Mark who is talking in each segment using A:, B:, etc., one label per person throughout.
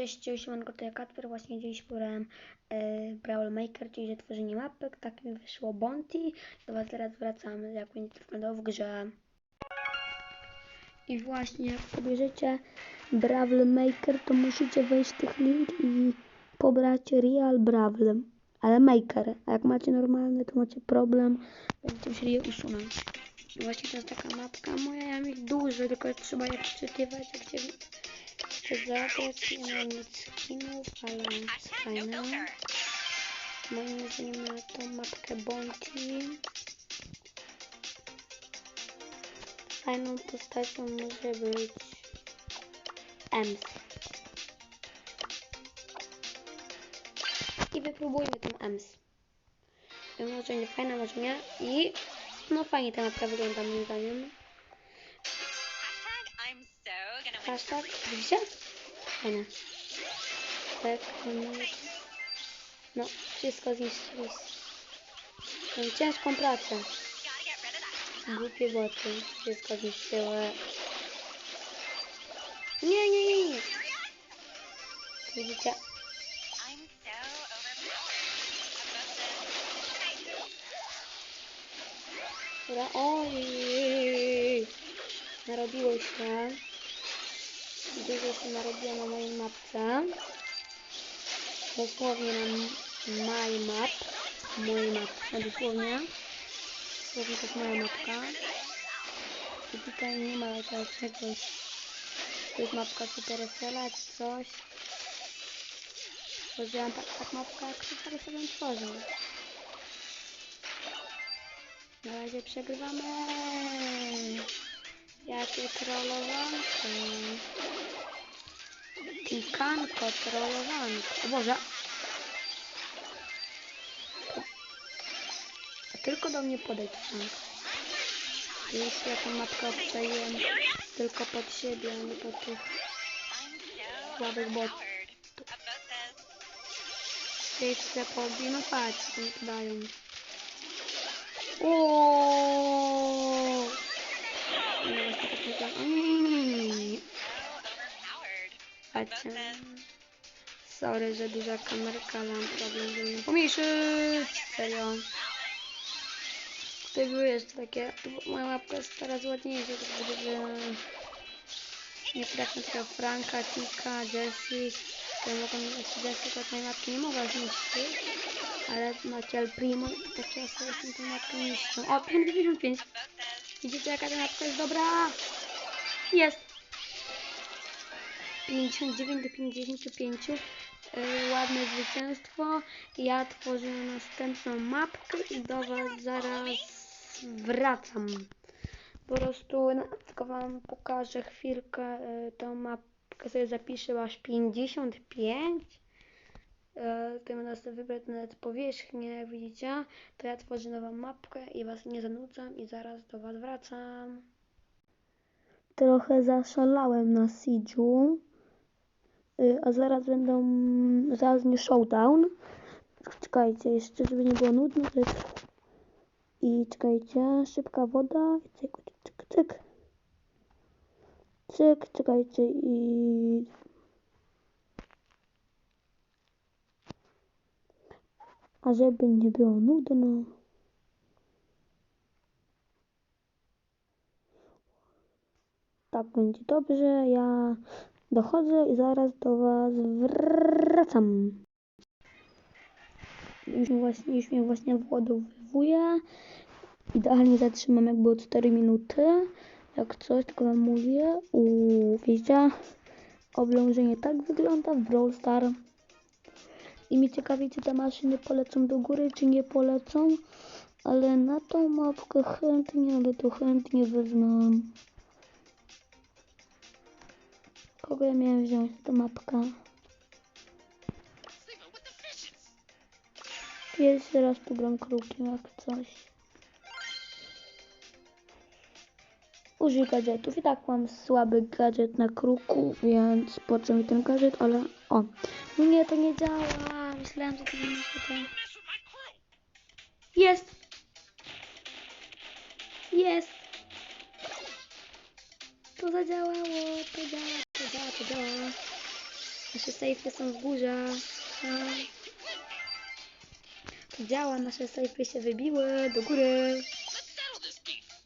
A: Cześć, siemanko, to ja Katper. Właśnie dziś pobrałem e, Brawl Maker, czyli tworzenie mapek. Tak mi wyszło Bounty. Do Was teraz wracamy, jak będzie to wyglądało w grze. I właśnie, jak pobierzecie Brawl Maker, to musicie wejść tych link i pobrać Real Brawl. Ale Maker. A jak macie normalny, to macie problem. Będziecie musieli je usunąć. I właśnie to jest taka mapka moja. Ja mam ich dużo, tylko trzeba je przeczytywać, jak Zagrać nie ma nic skinów, ale fajne. Moim zdaniem na tą mapkę Bounty. Fajną postacią może być Ems. I wypróbujmy tą Ems. Może nie fajna, może nie. I no fajnie ta mapka wygląda moim zdaniem.
B: Hashtag I'm
A: Fajne. Tak, no, no wszystko zniszczyli. Mam ciężką pracę. Głupie boty. Wszystko zniszczyły. Nie, nie, nie, nie. Widzicie? Dobra, oj. Narobiło się. Dużo się narobiło na mojej mapce. Dosłownie na my map. Mojej mapce, dosłownie. Dosłownie to jest moja mapka. I tutaj nie ma czegoś. To jest mapka Supercella czy coś. Tworzyłam tak, tak mapkę, jak Super sobie ją tworzył. Na razie przegrywamy. Jakie trollowanko. Kikanko, trollowanko. O Boże. A tylko do mnie podejdź tam. Już ja tą mapkę obczaiłem tylko pod siebie, a nie pod tych słabych bot.
B: overpowered. About this.
A: Jeszcze pobij, patrz, co mi tu dają. Oooo! Tak myślałam. Mm. Sorry, że duża kamerka, mam problem, żeby ją pomniejszyć. Serio. Tutaj były jeszcze takie... Moja łapka jest teraz ładniejsza, będzie, że... Nie trafię takiego Franka, Tika, Jessie. To mogą mieć Jessie, to tej mapki nie mogła zniszczyć. Ale macie El Primo i takie osoby są tą mapkę niszczą. O, 55.
B: About this.
A: Widzicie jaka ta mapka jest dobra? Jest! 59 do 55. Yy, ładne zwycięstwo. Ja tworzę następną mapkę i do Was zaraz wracam. Po prostu tylko Wam pokażę chwilkę yy, tą mapkę sobie zapiszę aż 55. Yy, Tutaj będę sobie wybrać nawet powierzchnię, widzicie. To ja tworzę nową mapkę i Was nie zanudzam i zaraz do Was wracam. Trochę zaszalałem na Siege'u. Y, A zaraz będą, zaraz nie showdown. Czekajcie, jeszcze żeby nie było nudno. I czekajcie, szybka woda. Cyk, cyk, cyk. Cyk, czekajcie i... A żeby nie było nudno. Tak będzie dobrze. Ja dochodzę i zaraz do Was wracam. Już, mnie właśnie, już mnie właśnie władowuje. Idealnie zatrzymam jak było 4 minuty. Jak coś, tylko wam mówię. Uuu, wiecie? Oblążenie tak wygląda w Brawl Star. I mnie ciekawi, czy te maszyny polecą do góry, czy nie polecą. Ale na tą mapkę chętnie, ale to chętnie wezmę. Kogo ja miałem wziąć tę mapkę? Pierwszy raz tu gram krukiem jak coś. Użyj gadżetów. I tak mam słaby gadżet na kruku, więc po co mi ten gadżet, ale o. No nie, to nie działa. Myślałem, że to będzie tutaj. Jest! Jest! To zadziałało, to działa, działa, to działa. Nasze sejfy są w górze. A. To działa, nasze sejfy się wybiły do góry.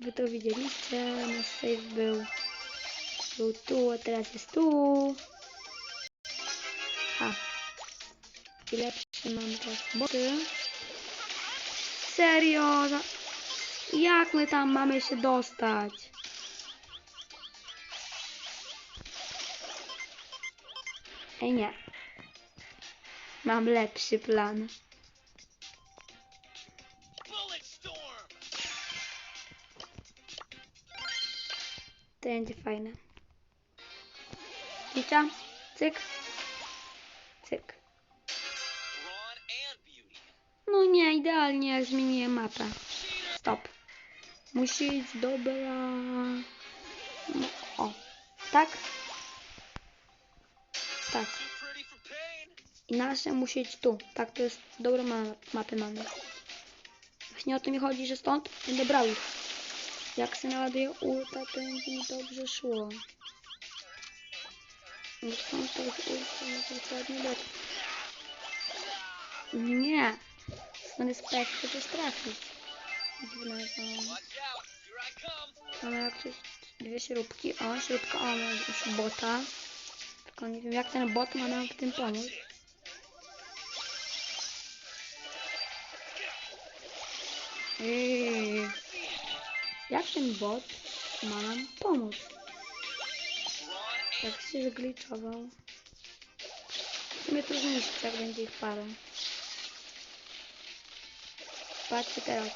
A: Wy to widzieliście, nasz safe był, był tu, a teraz jest tu. A. I lepszy mam teraz boty. Serio? Jak my tam mamy się dostać? Ej nie. Mam lepszy plan. To będzie fajne. Licza. Cyk. Cyk. No nie, idealnie jak zmieniłem mapę. Stop. Musi iść dobra. O. Tak? Tak. I nasze musi iść tu. Tak, to jest dobra ma mapy mamy. Właśnie o to mi chodzi, że stąd będę brał ich. Jak się naładuje ulta, to będzie mi dobrze szło. No stąd to jest ulta, no ładnie tak. Nie. Stąd jest pech, chociaż trafić. Dziwne,
C: come.
A: Mamy jakieś dwie śrubki. O, śrubka, o, bota. Tylko nie wiem, jak ten bot ma nam w tym pomóc. Ej, jak ten bot ma nam pomóc? Jak się zgliczował. W sumie to jak będzie ich parę. Patrzcie teraz.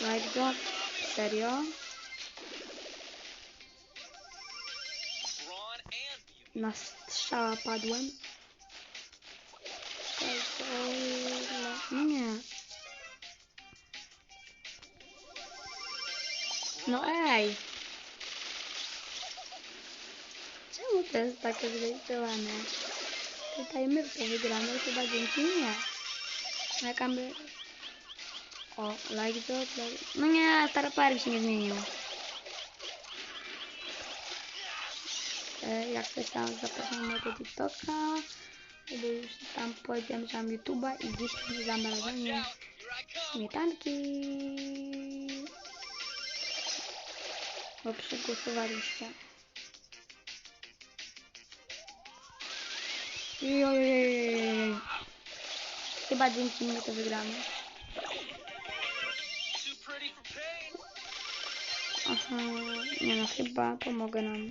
A: Like go. Serio? Na strzała padłem. Nie. No ej. Czemu to jest takie zgliczone? Tutaj my to wygramy, chyba dzięki mnie. Jaka my... O, like that, like... No nie, stara parę się nie zmienił. E, jak coś tam zapraszam mojego TikToka, bo już tam powiedziałem, że mam YouTube'a i dziś będzie zamrażanie śmietanki. Bo przegłosowaliście. Jojojojojoj. Chyba dzięki mnie to wygramy. Aha, no, chyba pomogę nam.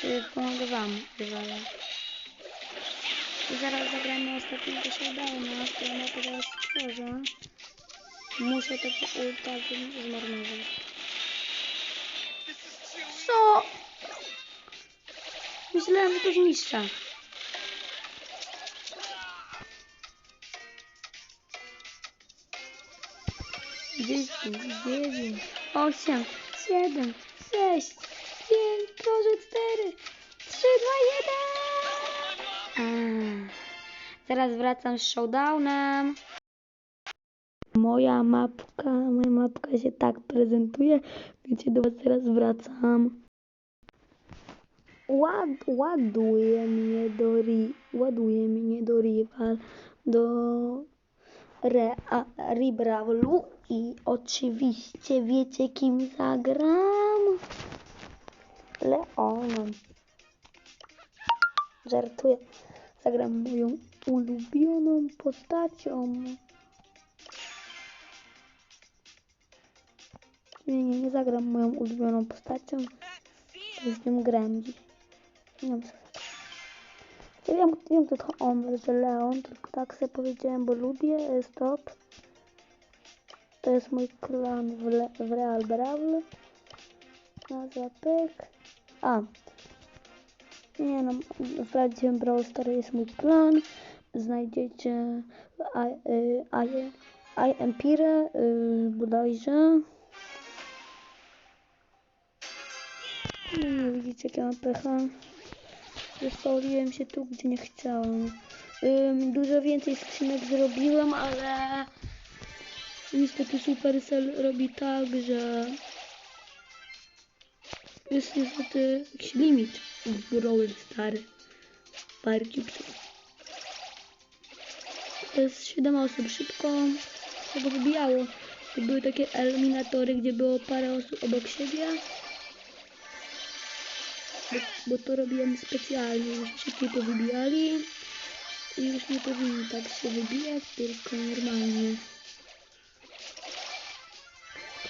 A: Czy pomogę wam. I zaraz zagramy ostatniego showdowna, którą ja teraz stworzę. Muszę tego ulta z- zmarnować. Co? Myślałem, że to zniszczę. Dziesięć, dziewięć, osiem, siedem, sześć, proszę cztery, trzy, dwa, jeden. Zaraz wracam z showdownem. Moja mapka, moja mapka się tak prezentuje, więc ja do was teraz wracam. Ład, ładuje mnie do ri, ładuje mnie do rival, do re, a, i oczywiście wiecie kim zagram? Leonem. Żartuję. Zagram moją ulubioną postacią. Nie, nie, nie zagram moją ulubioną postacią. Z nią grałem. Nie wiem. Ja wiem, wiem to on, że Leon, tylko tak sobie powiedziałem, bo lubię, e, stop. To jest mój klan w, Le w Real Brawl. Nazwa pyk. A. Nie no, sprawdziłem Brawl Stars jest mój klan. Znajdziecie I, y, I, I Empire y, bodajże. Nie widzicie jakie mam pecha. Zespauliłem się tu, gdzie nie chciałem. Ym, dużo więcej skrzynek zrobiłem, ale niestety Supercell robi tak, że jest niestety jakiś limit w Brawl Stary. Parki To jest 7 osób. Szybko się go wybijało. To były takie eliminatory, gdzie było parę osób obok siebie. Bo, bo to robiłem specjalnie, już szybciej to wybijali. I już nie powinni tak się wybijać, tylko normalnie.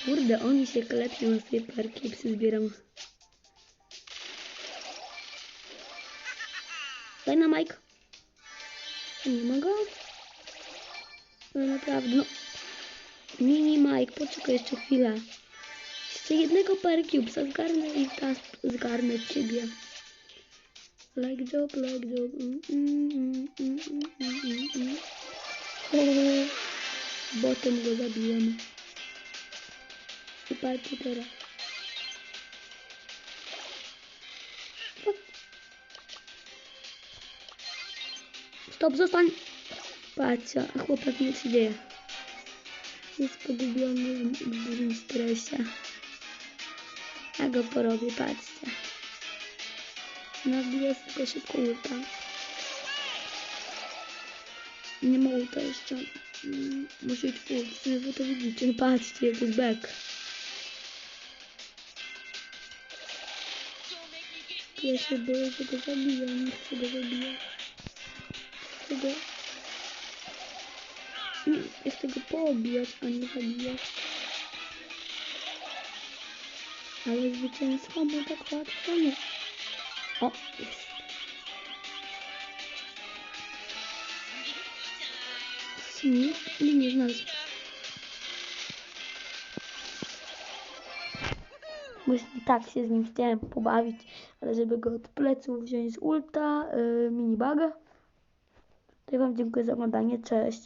A: Kurde, oni się klepią na sobie parki, psy zbieram. Daj na Mike. Nie mogę? No naprawdę, no. Mini Mike, poczekaj jeszcze chwilę. Jeszcze jednego Parcubesa zgarnę i teraz zgarnę ciebie. Like job, like job. Mm, mm, mm, mm, mm, mm, mm. Go zabiłem. I patrzcie teraz. Stop, zostań! Patrzcie, a chłopak nie się dzieje. Jest pogubiony w dużym stresie. Ja go porobię, patrzcie. Nabiję tylko szybko ulta. Nie ma ulta jeszcze. Muszę full, w wy to widzicie. No patrzcie, to jest back. Ja się boję, że go zabiję, nie chcę go zabijać. Chcę go... Nie, ja chcę go poobijać, a nie zabijać. Ale zwycięstwo mu tak łatwo nie. O, jest. Nikt mnie nie znalazł. Właśnie tak się z nim chciałem pobawić, ale żeby go od pleców wziąć z ulta, yy, minibug. Ja wam dziękuję za oglądanie, cześć.